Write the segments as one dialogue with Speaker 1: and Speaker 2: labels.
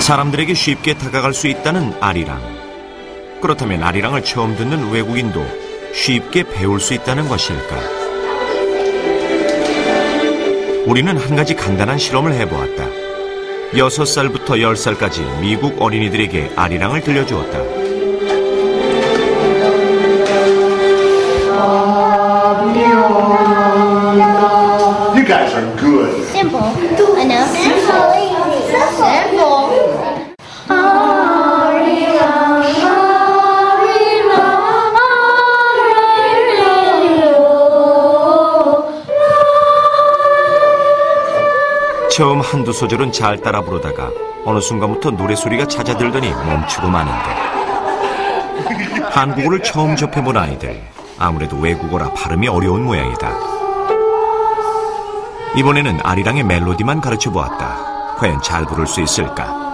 Speaker 1: 사람들에게 쉽게 다가갈 수 있다는 아리랑. 그렇다면 아리랑을 처음 듣는 외국인도 쉽게 배울 수 있다는 것일까? 우리는 한 가지 간단한 실험을 해보았다. 6살부터 10살까지 미국 어린이들에게 아리랑을 들려주었다.
Speaker 2: You guys are good.
Speaker 3: Simple. Enough. Simple.
Speaker 1: 처음 한두 소절은 잘 따라 부르다가 어느 순간부터 노래소리가 잦아들더니 멈추고 마는데. 한국어를 처음 접해본 아이들. 아무래도 외국어라 발음이 어려운 모양이다. 이번에는 아리랑의 멜로디만 가르쳐 보았다. 과연 잘 부를 수 있을까?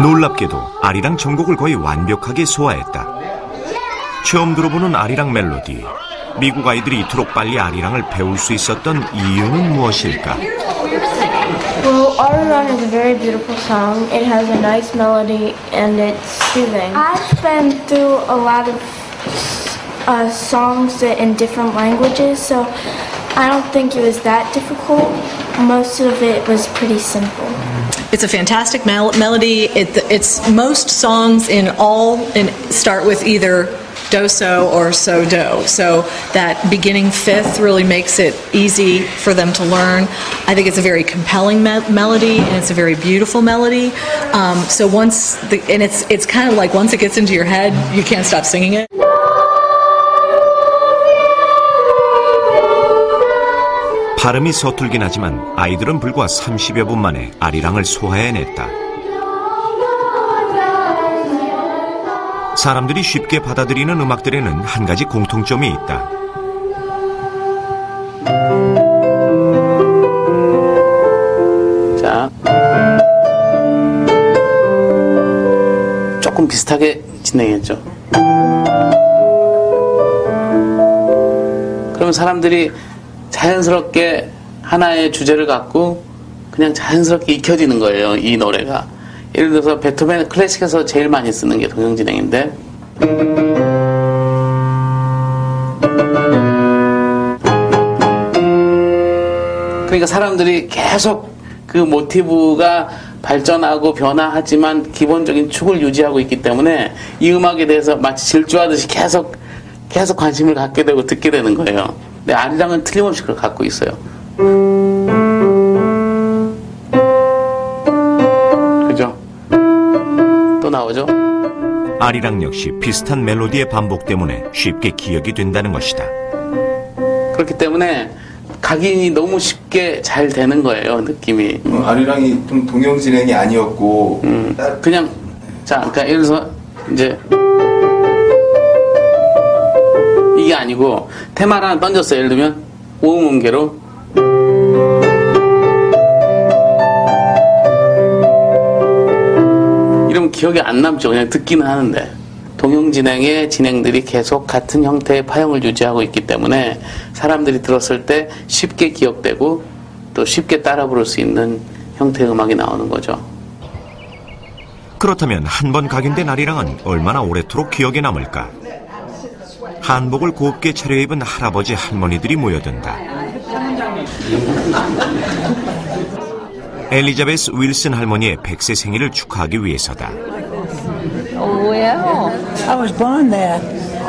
Speaker 1: 놀랍게도 아리랑 전곡을 거의 완벽하게 소화했다. 처음 들어보는 아리랑 멜로디. 미국 아이들이 이토록 빨리 아리랑을 배울 수 있었던 이유는 무엇일까?
Speaker 4: Well, Arirang is a very beautiful song. It has a nice melody and it's soothing. I've been through a lot of uh, songs that in different languages, so I don't think it was that difficult. Most of it was pretty simple.
Speaker 5: It's a fantastic mel- melody. It, it's most songs in all in, start with either do so or so do. So that beginning fifth really makes it easy for them to learn. I think it's a very compelling me- melody and it's a very beautiful melody. Um, so once the, and it's it's kind of like once it gets into your head, you can't stop singing it.
Speaker 1: 발음이 서툴긴 하지만 아이들은 불과 30여 분 만에 아리랑을 소화해냈다. 사람들이 쉽게 받아들이는 음악들에는 한 가지 공통점이 있다.
Speaker 6: 자. 조금 비슷하게 진행했죠. 그러면 사람들이 자연스럽게 하나의 주제를 갖고 그냥 자연스럽게 익혀지는 거예요, 이 노래가. 예를 들어서 베토벤 클래식에서 제일 많이 쓰는 게 동영진행인데 그러니까 사람들이 계속 그 모티브가 발전하고 변화하지만 기본적인 축을 유지하고 있기 때문에 이 음악에 대해서 마치 질주하듯이 계속 계속 관심을 갖게 되고 듣게 되는 거예요. 근데 아리랑은 틀림없이 그걸 갖고 있어요. 그죠? 또 나오죠?
Speaker 1: 아리랑 역시 비슷한 멜로디의 반복 때문에 쉽게 기억이 된다는 것이다.
Speaker 6: 그렇기 때문에 각인이 너무 쉽게 잘 되는 거예요, 느낌이.
Speaker 7: 어, 아리랑이 좀 동영 진행이 아니었고
Speaker 6: 음, 그냥 자, 그러니까 예를 들어서 이제 이게 아니고 테마를 하나 던졌어요. 예를 들면 오음음계로 이러면 기억이 안 남죠. 그냥 듣기는 하는데 동영 진행의 진행들이 계속 같은 형태의 파형을 유지하고 있기 때문에 사람들이 들었을 때 쉽게 기억되고 또 쉽게 따라 부를 수 있는 형태의 음악이 나오는 거죠.
Speaker 1: 그렇다면 한 번 각인된 아리랑은 얼마나 오래도록 기억에 남을까? 한복을 곱게 차려입은 할아버지 할머니들이 모여든다. 엘리자베스 윌슨 할머니의 100세 생일을 축하하기 위해서다.
Speaker 8: I was born there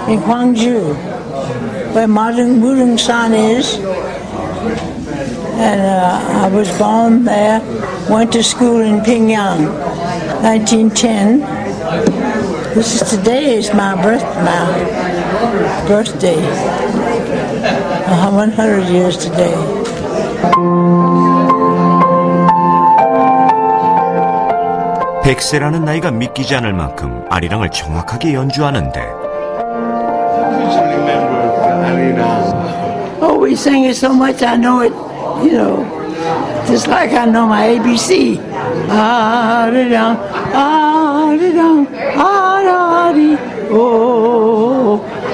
Speaker 8: in Gwangju, where modern Wurungsan is. And uh, I was born there, went to school in Pyongyang, 1910. This is today is my birth, my birthday. Uh, 100 years today.
Speaker 1: 백세라는 나이가 믿기지 않을 만큼 아리랑을 정확하게 연주하는데
Speaker 8: Oh, we sang it so much, I know it, you know, Just like I know my ABC. 아르랑, 아르랑, 아라리, 오,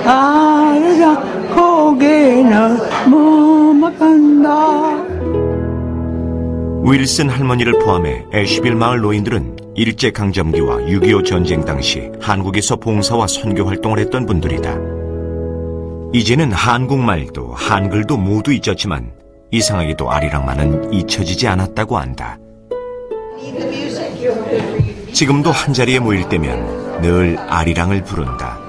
Speaker 8: 아르랑, 고개나 머막한다.
Speaker 1: 윌슨 할머니를 포함해 애쉬빌 마을 노인들은 일제강점기와 6.25 전쟁 당시 한국에서 봉사와 선교 활동을 했던 분들이다. 이제는 한국말도 한글도 모두 잊었지만 이상하게도 아리랑만은 잊혀지지 않았다고 한다. 지금도 한자리에 모일 때면 늘 아리랑을 부른다.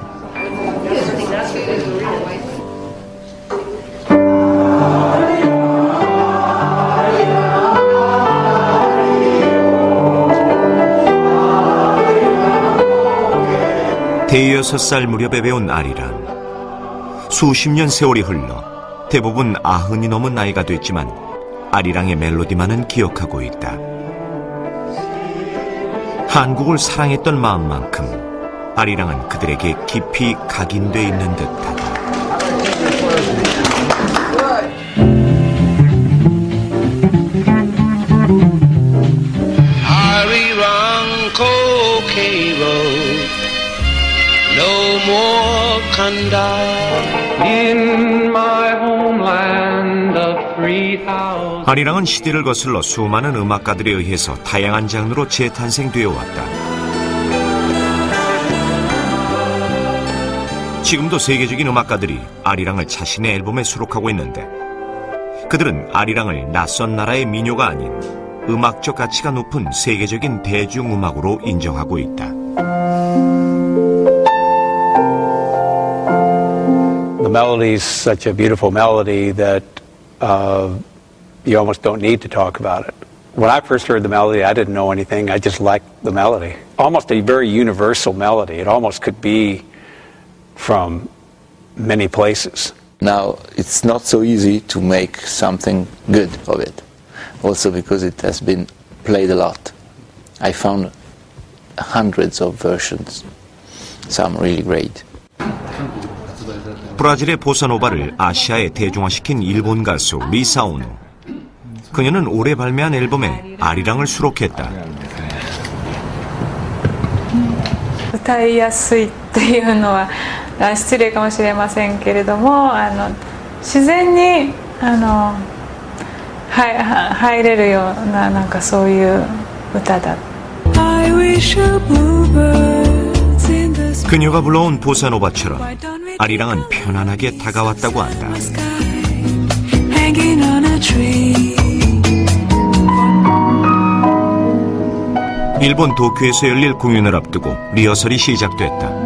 Speaker 1: 대여섯 살 무렵에 배운 아리랑. 수십 년 세월이 흘러 대부분 아흔이 넘은 나이가 됐지만 아리랑의 멜로디만은 기억하고 있다. 한국을 사랑했던 마음만큼 아리랑은 그들에게 깊이 각인돼 있는 듯하다.
Speaker 9: Kanda.
Speaker 10: In my homeland of three thousand.
Speaker 1: 아리랑은 시대를 거슬러 수많은 음악가들에 의해서 다양한 장르로 재탄생되어 왔다. 지금도 세계적인 음악가들이 아리랑을 자신의 앨범에 수록하고 있는데 그들은 아리랑을 낯선 나라의 민요가 아닌 음악적 가치가 높은 세계적인 대중음악으로 인정하고 있다.
Speaker 11: The melody is such a beautiful melody that uh, you almost don't need to talk about it. When I first heard the melody, I didn't know anything. I just liked the melody. Almost a very universal melody. It almost could be from many places.
Speaker 12: Now, it's not so easy to make something good of it, also because it has been played a lot. I found hundreds of versions, some really great.
Speaker 1: 브라질의 보사노바를 아시아에 대중화시킨 일본 가수 미사오노. 그녀는 올해 발매한 앨범에 아리랑을 수록했다. 그녀가 불러온 보사노바처럼 아리랑은 편안하게 다가왔다고 한다. 일본 도쿄에서 열릴 공연을 앞두고 리허설이 시작됐다.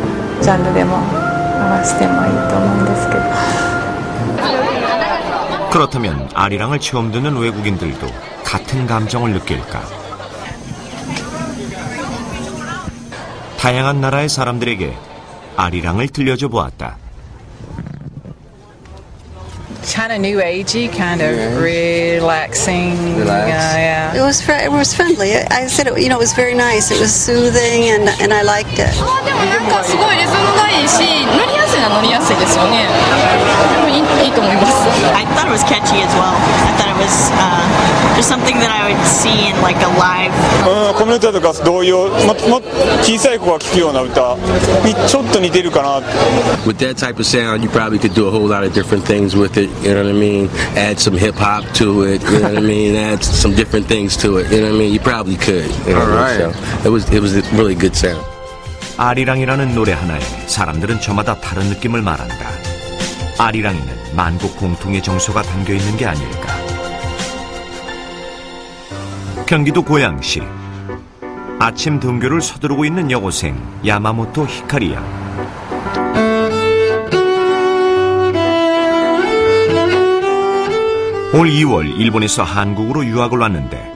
Speaker 13: ジャンルでも合わせてもいいと思うんですけど。
Speaker 1: 그렇다면 아리랑을 처음 듣는 외국인들도 같은 감정을 느낄까? 다양한 나라의 사람들에게 아리랑을 들려줘 보았다.
Speaker 14: Kind of new agey, kind of relaxing.
Speaker 15: Relax.
Speaker 14: Uh, yeah.
Speaker 15: It was fr- it was friendly. I I said it, you know it was very nice. It was soothing and and I liked it.
Speaker 16: でもなんかすごいリズムがいいし乗りやすいのは乗りやすいですよねでもいいいいと思います
Speaker 17: I thought it was catchy as well. I thought it was uh, just something that I would see in like a live
Speaker 18: うん、この歌とか同様もも小さい子が聴くような歌にちょっと似てるかな
Speaker 19: With that type of sound, you probably could do a whole lot of different things with it. You know what I mean? Add some hip hop to it. You know what I mean? Add some different things to it. You know what I mean? You probably could. You know what I mean? So it was it was a really good sound.
Speaker 1: 아리랑이라는 노래 하나에 사람들은 저마다 다른 느낌을 말한다. 아리랑에는 만국 공통의 정서가 담겨 있는 게 아닐까. 경기도 고양시 아침 등교를 서두르고 있는 여고생 야마모토 히카리 양. 올 2월 일본에서 한국으로 유학을 왔는데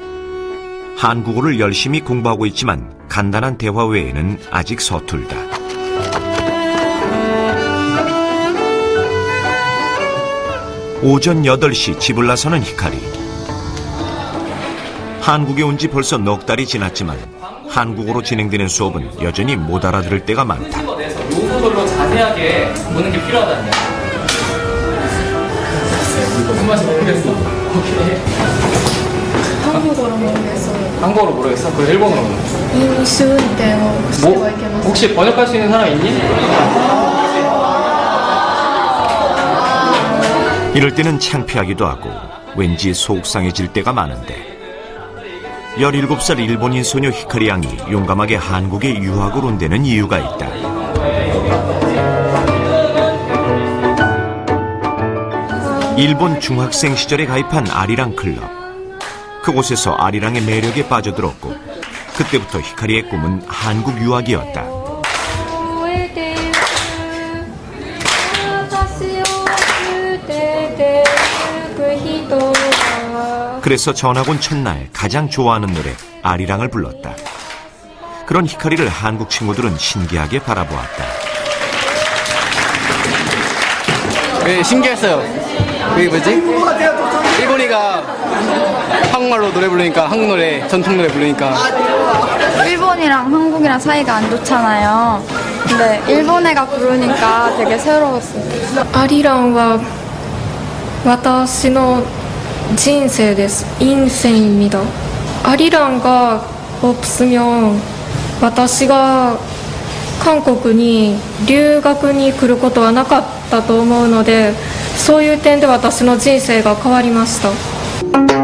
Speaker 1: 한국어를 열심히 공부하고 있지만 간단한 대화 외에는 아직 서툴다. 오전 8시 집을 나서는 히카리. 한국에 온 지 벌써 넉 달이 지났지만 한국어로 진행되는 수업은 여전히 못 알아들을 때가 많다.
Speaker 20: 요소별로 자세하게 보는 게 필요하다는 무슨 말인지 모르겠어. 오케이.
Speaker 4: 한국어로 모르겠어요.
Speaker 20: 한국어로 모르겠어? 그럼 일본어로.
Speaker 4: 인수인데요.
Speaker 20: 뭐? 혹시 번역할 수 있는 사람 있니?
Speaker 1: 이럴 때는 창피하기도 하고 왠지 속상해질 때가 많은데 17살 일본인 소녀 히카리 양이 용감하게 한국에 유학을 온 데는 이유가 있다. 일본 중학생 시절에 가입한 아리랑 클럽. 그곳에서 아리랑의 매력에 빠져들었고 그때부터 히카리의 꿈은 한국 유학이었다. 그래서 전학 온 첫날 가장 좋아하는 노래 아리랑을 불렀다. 그런 히카리를 한국 친구들은 신기하게 바라보았다.
Speaker 20: 왜 신기했어요? 그게 뭐지? 일본이가 한국말로 노래 부르니까 한국 노래, 전통 노래 부르니까
Speaker 21: 일본이랑 한국이랑 사이가 안 좋잖아요. 근데 일본 애가 부르니까 되게 새로웠어요.
Speaker 4: 아리랑과 私の人生です인생입니다アリランが없으면私が韓国に留学に来ることはなかったと思うのでそういう点で私の人生が変わりました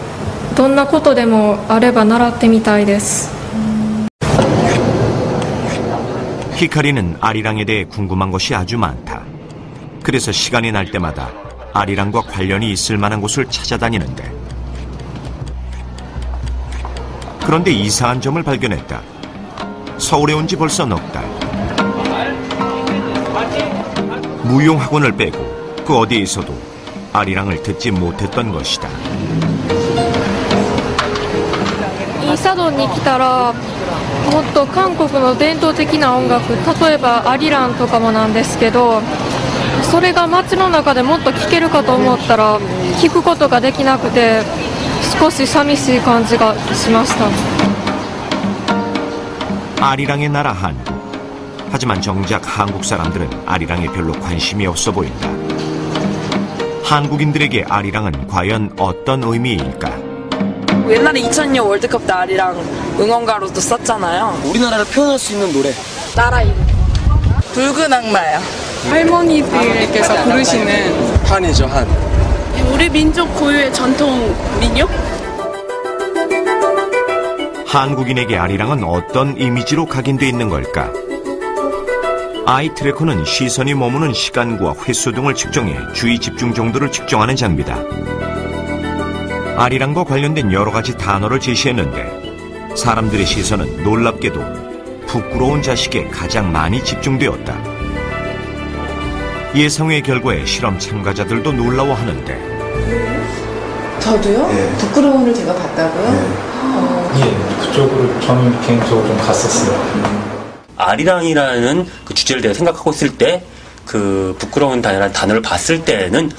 Speaker 4: どんなことでもあれば習ってみたいです
Speaker 1: 히카리는 아리랑에 대해 궁금한 것이 아주 많다. 그래서 시간이 날 때마다 아리랑과 관련이 있을 만한 곳을 찾아다니는데 그런데 이상한 점을 발견했다. 서울에 온 지 벌써 넉 달. 무용학원을 빼고 그 어디에서도 아리랑을 듣지 못했던 것이다.
Speaker 4: ドンに来たらもっと韓国の伝統的な音楽例えばアリランとかもなんですけどそれが街の中でもっと聴けるかと思ったら聞くことができなくて少し寂しい感じがしました
Speaker 1: 아리랑의 나라 한국. 하지만 정작 한국 사람들은 아리랑에 별로 관심이 없어 보인다. 한국인들에게 아리랑은 과연 어떤 의미일까?
Speaker 22: 옛날에 2002년 월드컵 때 아리랑 응원가로도 썼잖아요.
Speaker 23: 우리나라를 표현할 수 있는 노래.
Speaker 22: 나라 이름. 붉은 악마야.
Speaker 24: 할머니들께서 부르시는
Speaker 23: 한이죠, 한.
Speaker 24: 우리 민족 고유의 전통 민요?
Speaker 1: 한국인에게 아리랑은 어떤 이미지로 각인돼 있는 걸까? 아이 트래커는 시선이 머무는 시간과 횟수 등을 측정해 주의 집중 정도를 측정하는 장비다. 아리랑과 관련된 여러 가지 단어를 제시했는데 사람들의 시선은 놀랍게도 부끄러운 자식에 가장 많이 집중되었다. 예상외의 결과에 실험 참가자들도 놀라워하는데
Speaker 25: 저도요?
Speaker 23: 예.
Speaker 25: 부끄러움을 제가 봤다고요? 어,
Speaker 26: 예, 그쪽으로 저는 개인적으로 좀 갔었어요.
Speaker 27: 아리랑이라는 그 주제를 내가 생각하고 있을 때 그 부끄러운 단어라는 단어를 봤을 때는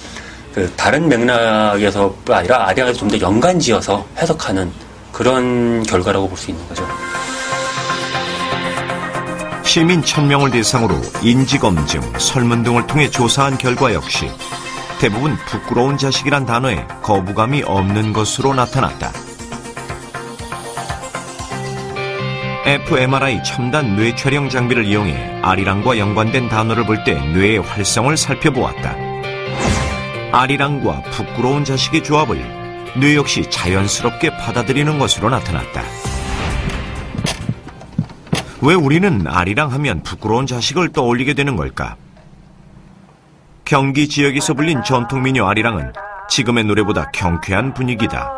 Speaker 27: 그 다른 맥락에서 아니라 아리랑에서 좀더 연관지어서 해석하는 그런 결과라고 볼 수 있는 거죠.
Speaker 1: 시민 1000명을 대상으로 인지검증, 설문 등을 통해 조사한 결과 역시 대부분 부끄러운 자식이란 단어에 거부감이 없는 것으로 나타났다. fMRI 첨단 뇌 촬영 장비를 이용해 아리랑과 연관된 단어를 볼 때 뇌의 활성을 살펴보았다. 아리랑과 부끄러운 자식의 조합을 뇌 역시 자연스럽게 받아들이는 것으로 나타났다. 왜 우리는 아리랑 하면 부끄러운 자식을 떠올리게 되는 걸까? 경기 지역에서 불린 전통 민요 아리랑은 지금의 노래보다 경쾌한 분위기다.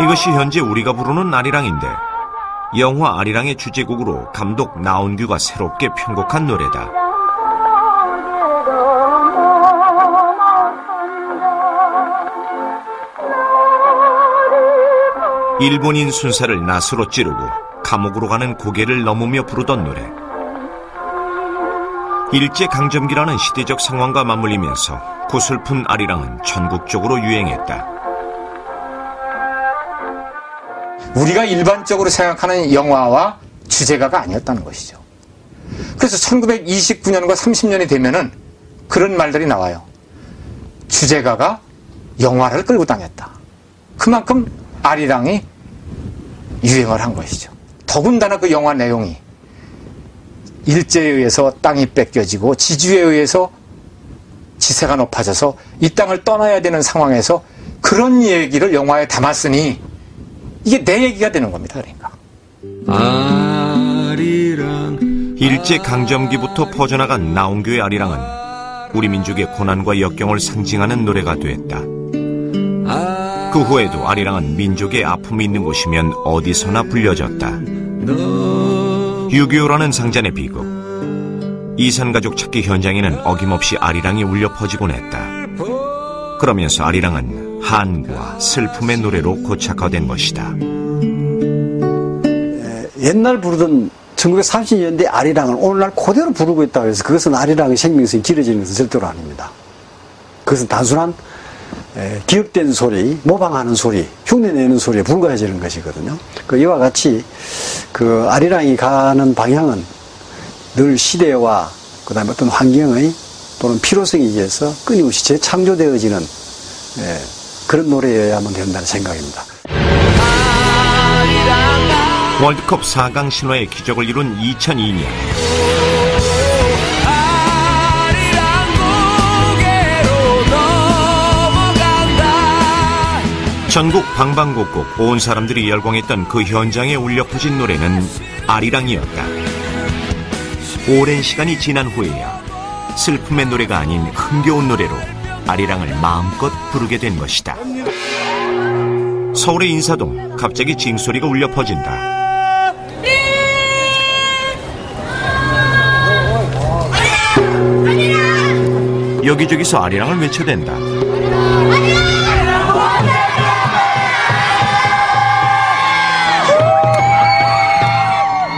Speaker 1: 이것이 현재 우리가 부르는 아리랑인데 영화 아리랑의 주제곡으로 감독 나온규가 새롭게 편곡한 노래다. 일본인 순사를 낫으로 찌르고 감옥으로 가는 고개를 넘으며 부르던 노래. 일제 강점기라는 시대적 상황과 맞물리면서 구슬픈 아리랑은 전국적으로 유행했다.
Speaker 28: 우리가 일반적으로 생각하는 영화와 주제가가 아니었다는 것이죠. 그래서 1929년과 30년이 되면은 그런 말들이 나와요. 주제가가 영화를 끌고 다녔다. 그만큼 아리랑이 유행을 한 것이죠. 더군다나 그 영화 내용이 일제에 의해서 땅이 뺏겨지고 지주에 의해서 지세가 높아져서 이 땅을 떠나야 되는 상황에서 그런 얘기를 영화에 담았으니 이게 내 얘기가 되는 겁니다. 그러니까.
Speaker 1: 일제 강점기부터 퍼져나간 나온교의 아리랑은 우리 민족의 고난과 역경을 상징하는 노래가 됐다. 그 후에도 아리랑은 민족의 아픔이 있는 곳이면 어디서나 불려졌다. 6.25라는 상잔의 비극. 이산가족 찾기 현장에는 어김없이 아리랑이 울려 퍼지곤 했다. 그러면서 아리랑은 한과 슬픔의 노래로 고착화된 것이다.
Speaker 29: 옛날 부르던 1930년대 아리랑을 오늘날 그대로 부르고 있다고 해서 그것은 아리랑의 생명성이 길어지는 것은 절대로 아닙니다. 그것은 단순한 기억된 소리, 모방하는 소리, 흉내내는 소리에 불과해지는 것이거든요. 그 이와 같이 그 아리랑이 가는 방향은 늘 시대와 그 다음에 어떤 환경의 또는 필요성에 의해서 끊임없이 재창조되어지는 그런 노래여야만 된다는 생각입니다.
Speaker 1: 월드컵 4강 신화의 기적을 이룬 2002년. 전국 방방곡곡 온 사람들이 열광했던 그 현장에 울려 퍼진 노래는 아리랑이었다. 오랜 시간이 지난 후에야 슬픔의 노래가 아닌 흥겨운 노래로 아리랑을 마음껏 부르게 된 것이다. 서울의 인사동 갑자기 징소리가 울려 퍼진다. 여기저기서 아리랑을 외쳐댄다.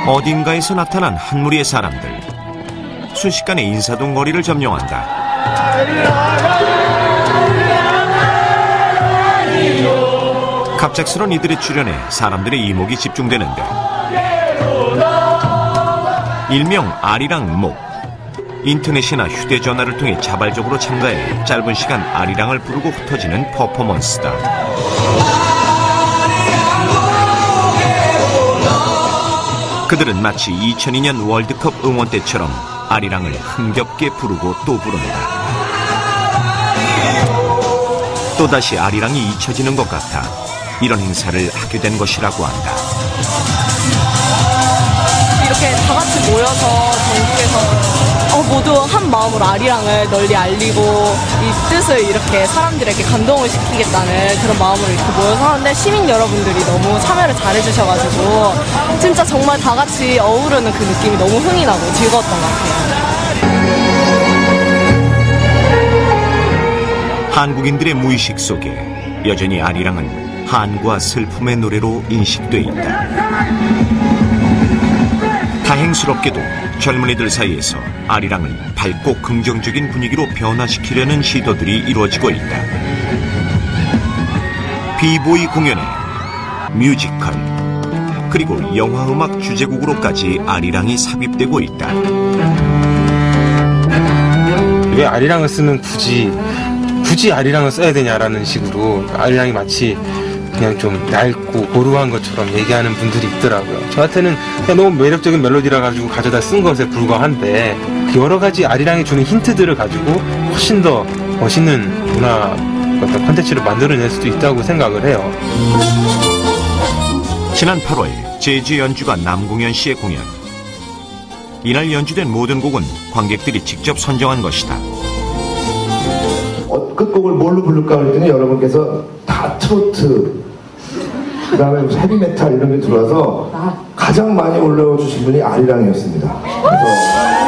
Speaker 1: 어딘가에서 나타난 한 무리의 사람들. 순식간에 인사동 거리를 점령한다. 갑작스런 이들의 출현에 사람들의 이목이 집중되는데 일명 아리랑 목 인터넷이나 휴대전화를 통해 자발적으로 참가해 짧은 시간 아리랑을 부르고 흩어지는 퍼포먼스다. 그들은 마치 2002년 월드컵 응원 때처럼 아리랑을 흥겹게 부르고 또 부른다. 또다시 아리랑이 잊혀지는 것 같아 이런 행사를 하게 된 것이라고 한다.
Speaker 30: 이렇게 다 같이 모여서 전국에서 어, 모두 한 마음으로 아리랑을 널리 알리고 이 뜻을 이렇게 사람들에게 감동을 시키겠다는 그런 마음으로 이렇게 모여서 하는데 시민 여러분들이 너무 참여를 잘해주셔가지고 진짜 정말 다 같이 어우르는 그 느낌이 너무 흥이 나고 즐거웠던 것 같아요.
Speaker 1: 한국인들의 무의식 속에 여전히 아리랑은 한과 슬픔의 노래로 인식돼 있다. 다행스럽게도 젊은이들 사이에서 아리랑을 밝고 긍정적인 분위기로 변화시키려는 시도들이 이루어지고 있다. 비보이 공연에 뮤지컬 그리고 영화 음악 주제곡으로까지 아리랑이 삽입되고 있다.
Speaker 31: 왜 아리랑을 쓰면 굳이 굳이 아리랑을 써야 되냐라는 식으로 아리랑이 마치 그냥 좀 얇고 고루한 것처럼 얘기하는 분들이 있더라고요. 저한테는 그냥 너무 매력적인 멜로디라 가지고 가져다 쓴 것에 불과한데 그 여러 가지 아리랑이 주는 힌트들을 가지고 훨씬 더 멋있는 문화 어떤 컨텐츠를 만들어낼 수도 있다고 생각을 해요.
Speaker 1: 지난 8월 재즈 연주가 남궁현 씨의 공연. 이날 연주된 모든 곡은 관객들이 직접 선정한 것이다.
Speaker 32: 어, 끝곡을 뭘로 부를까 그랬더니 여러분께서 다 트로트 그 다음에 헤비메탈 이런 게 들어와서 가장 많이 올라와 주신 분이 아리랑이었습니다. 그래서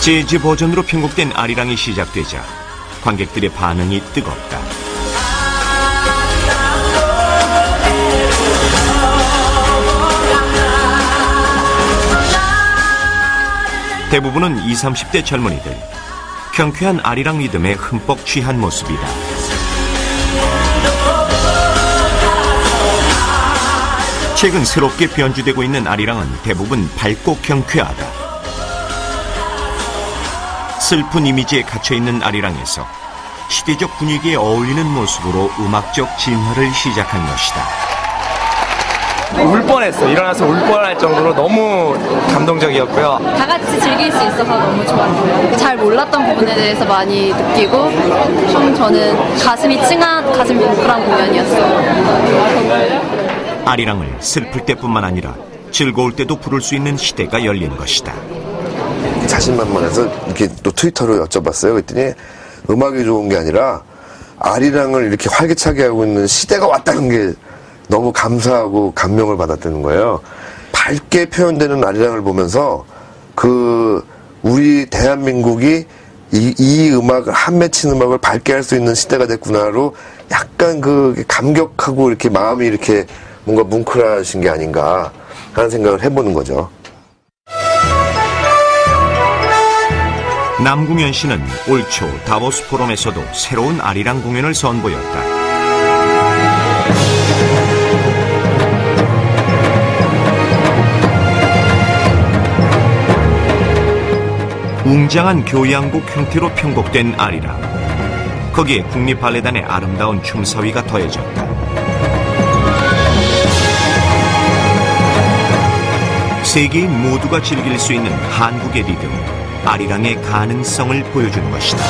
Speaker 1: 재즈 버전으로 편곡된 아리랑이 시작되자 관객들의 반응이 뜨겁다. 대부분은 20, 30대 젊은이들. 경쾌한 아리랑 리듬에 흠뻑 취한 모습이다. 최근 새롭게 변주되고 있는 아리랑은 대부분 밝고 경쾌하다. 슬픈 이미지에 갇혀있는 아리랑에서 시대적 분위기에 어울리는 모습으로 음악적 진화를 시작한 것이다.
Speaker 33: 울 뻔했어. 일어나서 울 뻔할 정도로 너무 감동적이었고요.
Speaker 34: 다 같이 즐길 수 있어서 너무 좋았고요. 잘 몰랐던 부분에 대해서 많이 느끼고 좀 저는 가슴이 찡한 가슴이 뭉클한 공연이었어요.
Speaker 1: 아리랑을 슬플 때뿐만 아니라 즐거울 때도 부를 수 있는 시대가 열린 것이다.
Speaker 35: 자신만만해서 이렇게 또 트위터로 여쭤봤어요. 그랬더니 음악이 좋은 게 아니라 아리랑을 이렇게 활기차게 하고 있는 시대가 왔다는 게 너무 감사하고 감명을 받았다는 거예요. 밝게 표현되는 아리랑을 보면서 그 우리 대한민국이 이, 이 음악을 한 맺힌 음악을 밝게 할 수 있는 시대가 됐구나로 약간 그 감격하고 이렇게 마음이 이렇게 뭔가 뭉클하신 게 아닌가 하는 생각을 해보는 거죠.
Speaker 1: 남궁현 씨는 올 초 다보스 포럼에서도 새로운 아리랑 공연을 선보였다. 웅장한 교향곡 형태로 편곡된 아리랑. 거기에 국립발레단의 아름다운 춤사위가 더해졌다. 세계인 모두가 즐길 수 있는 한국의 리듬, 아리랑의 가능성을 보여준 것이다.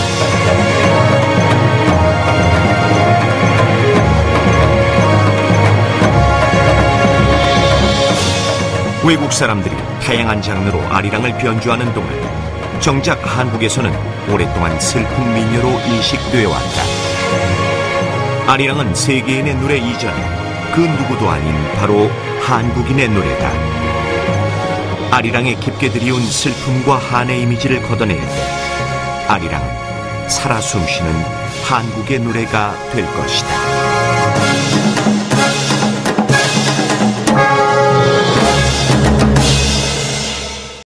Speaker 1: 외국 사람들이 다양한 장르로 아리랑을 변주하는 동안 정작 한국에서는 오랫동안 슬픈 민요로 인식되어 왔다. 아리랑은 세계인의 노래 이전에 그 누구도 아닌 바로 한국인의 노래다. 아리랑에 깊게 들이운 슬픔과 한의 이미지를 걷어낼 때 아리랑은 살아 숨쉬는 한국의 노래가 될 것이다.